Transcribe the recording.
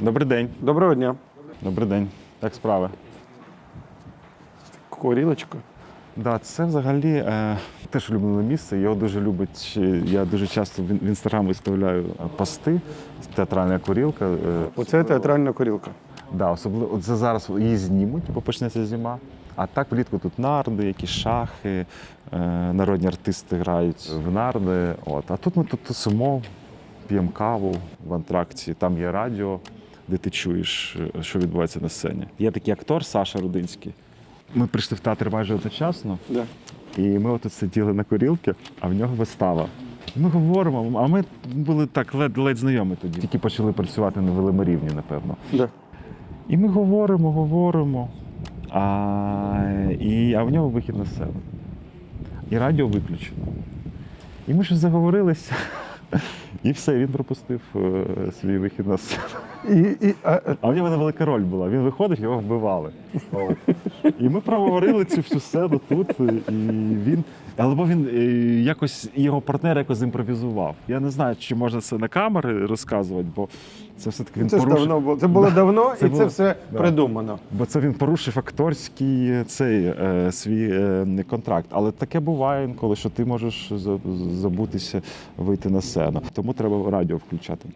Добрий день. Доброго дня. Добрий день. Як справи? Курілочка. Да, це взагалі е, теж улюблене місце. Його дуже любить. е, Я дуже часто в інстаграм виставляю е, пости. Театральна курілка. Е, Оце театральна курілка. да, особливо от це зараз її знімуть, бо почнеться зима. А так влітку тут нарди, якісь шахи, е, народні артисти грають в нарди. От. А тут ми тут тусимо, п'ємо каву в антракті, там є радіо, де ти чуєш, е, що відбувається на сцені. Є такий актор Саша Рудинський. Ми прийшли в театр майже одночасно. Да. І ми отут сиділи на курілці, а в нього вистава. Ми говоримо, а ми були так ледь, ледь знайомі тоді. Тільки почали працювати на великому рівні, напевно. Да. І ми говоримо, говоримо. А, і, а в нього вихід на сцену. І радіо виключено. І ми щось заговорилися. І все, він пропустив е, свій вихід на сцену. І, і, а, а, А в нього невелика роль була. Він виходив, його вбивали. І ми проговорили цю всю сцену тут. І він. Або він е, якось його партнер якось імпровізував. Я не знаю, чи можна це на камери розказувати, бо це все-таки він це порушив. давно було. Це було давно, це і було- це все да. придумано. Бо це він порушив акторський е, цей е, свій е, контракт. Але таке буває інколи, що ти можеш забутися вийти на сцену. Тому треба радіо включати.